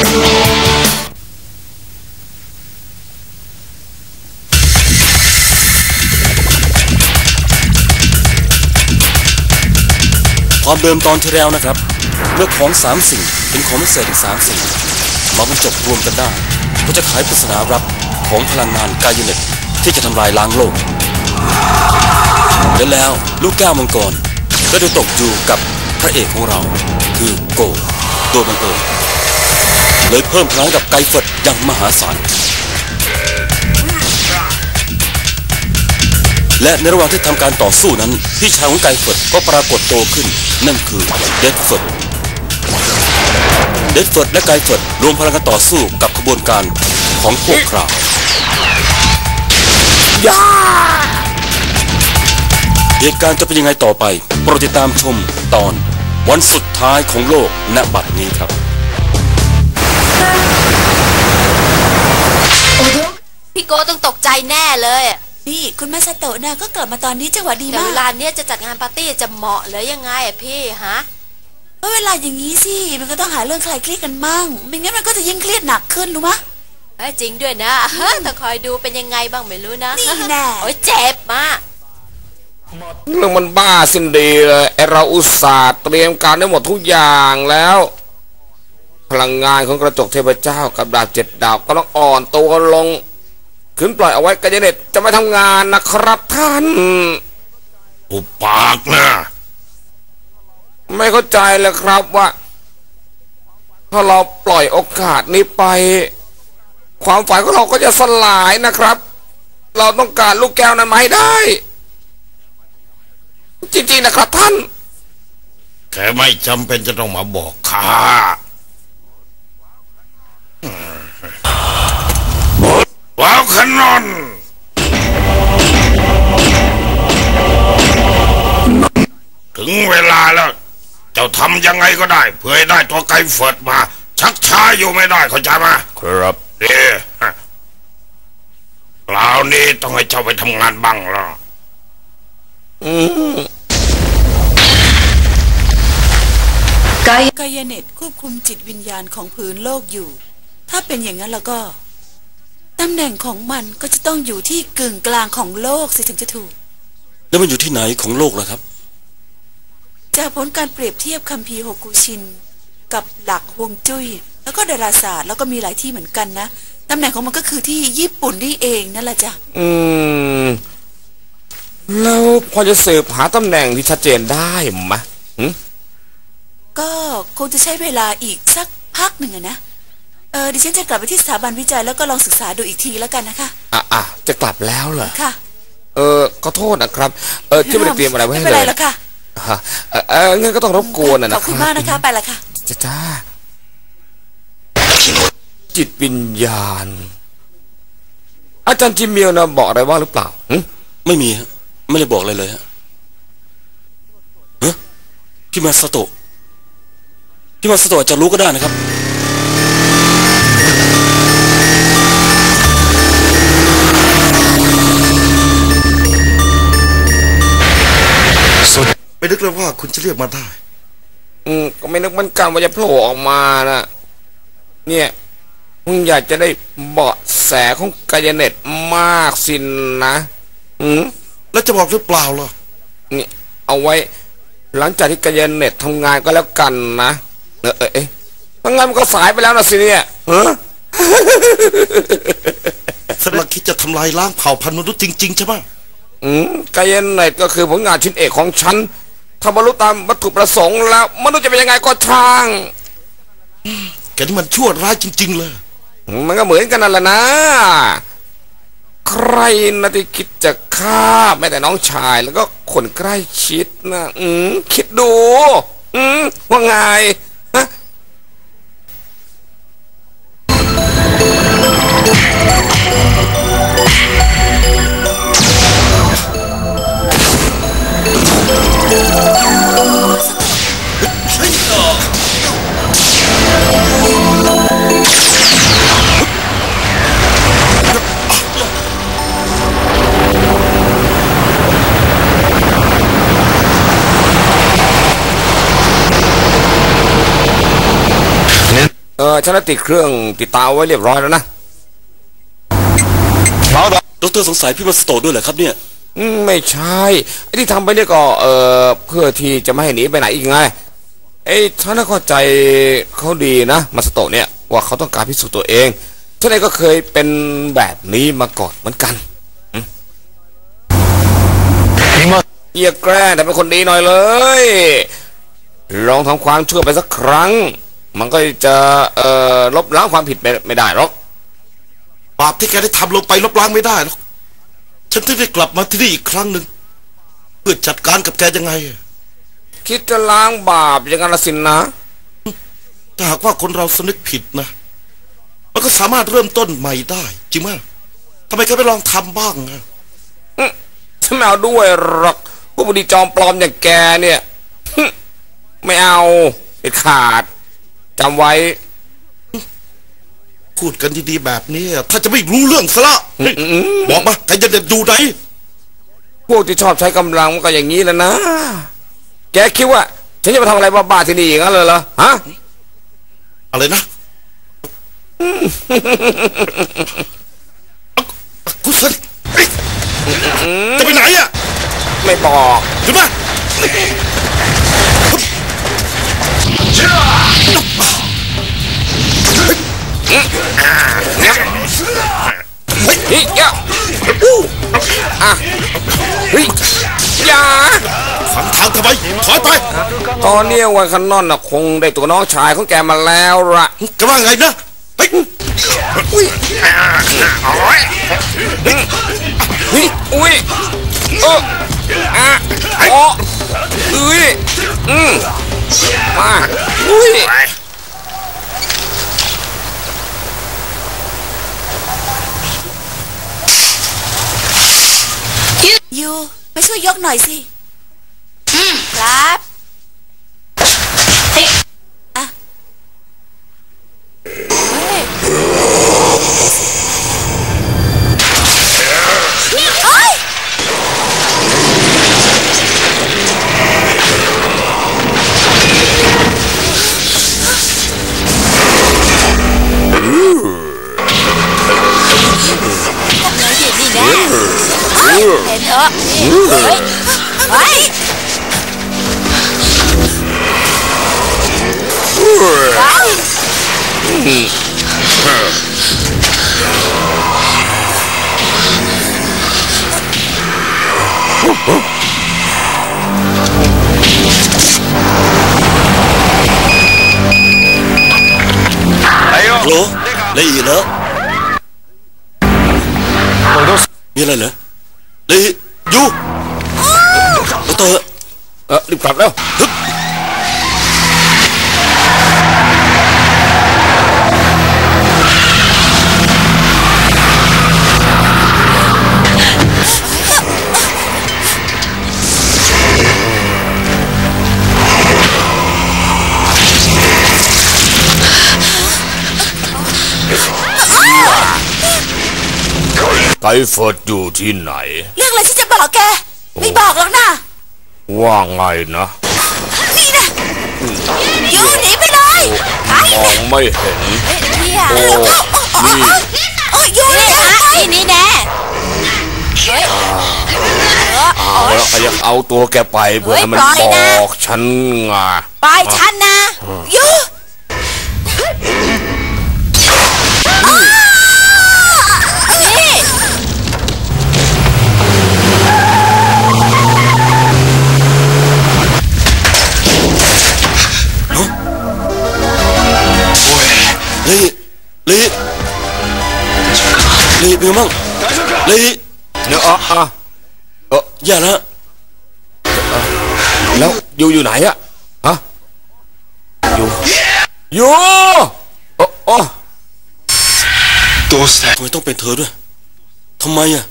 ความเดิมตอนที่แล้วนะครับ เมื่อของสามสิ่งเป็นของพิเศษอีกสามสิ่งมาบรรจบรวมกันได้ ก็จะไขปริศนารับของพลังงานกายเน็ตที่จะทำลายล้างโลก และแล้วลูกแก้วมังกรก็ได้ตกอยู่กับพระเอกของเรา คือโกโดยบังเอิญ เลยเพิ่มพลังกับไกเฟิร์ดอย่างมหาศาล และในระหว่างที่ทำการต่อสู้นั้น พี่ชายของไกเฟิร์ดก็ปรากฏโตขึ้น นั่นคือเดดเฟิร์ดเดดเฟิร์ดและไกเฟิร์ดรวมพลังกันต่อสู้กับขบวนการของพวกคราวเหตุการณ์จะเป็นยังไงต่อไป โปรดติดตามชมตอนวันสุดท้ายของโลกณบัดนี้ครับ พี่โกต้องตกใจแน่เลยอะนี่คุณมาซาโตะนะก็กลับมาตอนนี้จังหวะดีแต่มาเวกลาเนี้ยจะจัดงานปาร์ตี้จะเหมาะหรือยังไงอะพี่ฮะเพราะเวลาอย่างนี้สิมันก็ต้องหาเรื่องคลายเครียดกันมั่งไม่งั้นมันก็จะยิ่งเครียดหนักขึ้นรู้มะ เอ้ยจริงด้วยนะเฮ้ยแต่คอยดูเป็นยังไงบ้างไม่รู้นะนี่แน่ โอ้ยเจ็บมากเรื่องมันบ้าสิ้นดีเลยไอเราอุตส่าห์เตรียมการได้หมดทุกอย่างแล้ว พลังงานของกระจกเทพเจ้ากับดาบเจ็ดดาวก็ต้องอ่อนตัวลง ขืนปล่อยเอาไว้กระเจเน็ตจะไม่ทำงานนะครับท่าน อุบปากนะไม่เข้าใจเลยครับว่า ถ้าเราปล่อยโอกาสนี้ไป ความฝันของเราก็จะสลายนะครับ เราต้องการลูกแก้วนั้นมาให้ได้ จริงๆนะครับท่าน แกไม่จำเป็นจะต้องมาบอกข้า ว้าวขนอนถึงเวลาแล้ว เจ้าทำยังไงก็ได้ เพื่อให้ได้ตัวไก่เฟิดมา ชักช้าอยู่ไม่ได้เข้าใจไหมครับเอ๊ะคราวนี้ต้องให้เจ้าไปทำงานบ้างแล้วอืมกายเน็ตควบคุมจิตวิญญาณของผืนโลกอยู่ ถ้าเป็นอย่างนั้นแล้วก็ ตำแหน่งของมันก็จะต้องอยู่ที่กึ่งกลางของโลกสิถึงจะถูก แล้วมันอยู่ที่ไหนของโลกล่ะครับ จากผลการเปรียบเทียบคัมภีร์โฮกุชิน กับหลักฮวงจุ้ยแล้วก็ดาราศาสตร์แล้วก็มีหลายที่เหมือนกันนะตำแหน่งของมันก็คือที่ญี่ปุ่นนี่เองนั่นแหละจ้ะอืมแล้วพอจะสืบหาตำแหน่งที่ชัดเจนได้ไหมะหึก็คงจะใช้เวลาอีกสักพักหนึ่งอะนะ เออดิฉันจะกลับไปที่สถาบันวิจัยแล้วก็ลองศึกษาดูอีกทีแล้วกันนะคะ อะอะจะกลับแล้วเหรอ ค่ะ เออขอโทษนะครับ เออที่ไม่ได้เตรียมอะไรไว้ให้ไม่เป็นเลไรยแล้วค่ะฮะเออเอองั้นก็ต้องรบกวนนะขนะอบคคุณรัมากบนะคะ ไปละค่ะ จ้าจ้าจิตวิญญาณ อาจารย์จิมเมียวนะบอกอะไรว่างหรือเปล่าหึไม่มีฮะไม่ได้บอกอะไรเลยฮะฮะพี่มาสโตะพี่มาสโตะอาจจะรู้ก็ได้นะครับ ไม่นึกเลยว่าคุณจะเรียกมาได้ อืมก็ไม่นึกเหมันกันว่าจะโผล่ออกมานะเนี่ยมึงอยากจะได้เบาะแสของกายเน็ตมากสินนะอืมแล้วจะบอกหรือเปล่าล่ะนี่เอาไว้ หลังจากที่กายเน็ตทำงานก็แล้วกันนะเออเออเอ๊ะทำงานมันก็สายไปแล้วนะสิเนี่ยเออสำหรับคิดจะทำลายล้างเผ่าพันธุ์มนุษย์จริง ๆ ใช่ไหมอืมกายเน็ตก็คือผลงานชิ้นเอกของฉัน ถ้าบรรลุตามวัตถุประสงค์แล้วมนุษย์จะเป็นยังไงก็ช่างแกนี่มันชั่วร้ายจริง ๆ เลย มันก็เหมือนกันนั่นแหละนะ ใครนะที่คิดจะฆ่าแม้แต่น้องชายแล้วก็คนใกล้ชิดนะ อืมคิดดู อืมว่าไง ฉันได้ติดเครื่องติดตามเอาไว้เรียบร้อยแล้วนะดรสงสัยพี่มาสโตะด้วยเหรอครับเนี่ยอืมไม่ใช่ไอ้ที่ทำไปเนี่ยก็เออเพื่อที่จะไม่ให้หนีไปไหนอีกไงไอ้ฉันน่ะเข้าใจเขาดีนะมาสโตะเนี่ยว่าเขาต้องการพิสูจน์ตัวเองฉันเองก็เคยเป็นแบบนี้มาก่อนเหมือนกันอืมอย่าแกล้งแต่เป็นคนดีหน่อยเลย ลองทำความชั่วไปสักครั้ง มันก็จะเอ่อลบล้างความผิดไม่ไม่ได้หรอกบาปที่แกได้ทำลงไปลบล้างไม่ได้หรอกฉันถึงได้กลับมาที่นี่อีกครั้งหนึ่งเพื่อจัดการกับแกยังไง คิดจะล้างบาปอย่างนั้นละสินนะถ้าหากว่าคนเราสนึกผิดนะ มันก็สามารถเริ่มต้นใหม่ได้ จริงไหมทำไมแกไม่ลองทำบ้างอะฉันไม่เอาด้วยหรอกพวกบุรีจอมปลอมอย่างแกเนี่ย ไม่เอาเด็ดขาด จำไว้ พูดกันดีๆแบบนี้ถ้าจะไม่รู้เรื่องซะละเฮ้ยบอกมาแกจะเด็ดอยู่ไหนพวกที่ชอบใช้กำลังมันก็อย่างนี้แหล้วนะ แกคิดว่า ฉันจะมาทำอะไรบ้าๆที่นี่อย่างนั้นเลยเหรอฮะอะไรนะกุศลเฮ้ยจะไปไหนอะ ไม่บอกหยุดมา เฮ้ยยอย่าอู้อะเฮ้ยยาฝังทางทำไมถอยไปตอนนี้วันคันนอนน่ะคงได้ตัวน้องชายของแกมาแล้วละแกว่าไงนะเฮ้ยเฮ้ยอุ้ยเอออะอ้อุ้ยอืมมาอุ้ยไปช่ว ยยกหน่อยสิ เฮ้ยว้ รีบกลับแล้วไกเฟิร์ดอยู่ที่ไหน เรื่องอะไรที่จะบอกแก ไม่บอกหรอกนะ ว่าไงนะนี่นะยูหนีไปเลยไปมองไม่เห็นเนี่ยโอ้นี่โอ้ยยูนี่นี่ฮะนี่นี่แน่เฮ้ยเออเอาแล้วใครจะเอาตัวแกไปเพื่อให้มันเฮ้ยปล่อยบนะอกฉันไงไปฉันนะยู ละเอียดเป็นไงบ้างละเอียดเนาะอะอะเอออย่าละแล้วอยู่อยู่ไหนอะฮะอยู่อยู่โอ้โอ้ทำไมต้องเป็นเธอด้วยทำไมอะ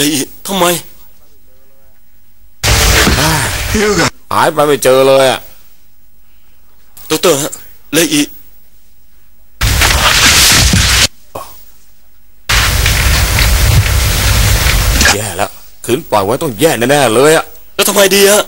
ละเอียดทำไมหายไปไม่เจอเลยอะดรฮะ ละเอียดแย่แล้วขืนปล่อยไว้ต้องแย่แน่ๆเลยอะแล้วทำไมดีฮะ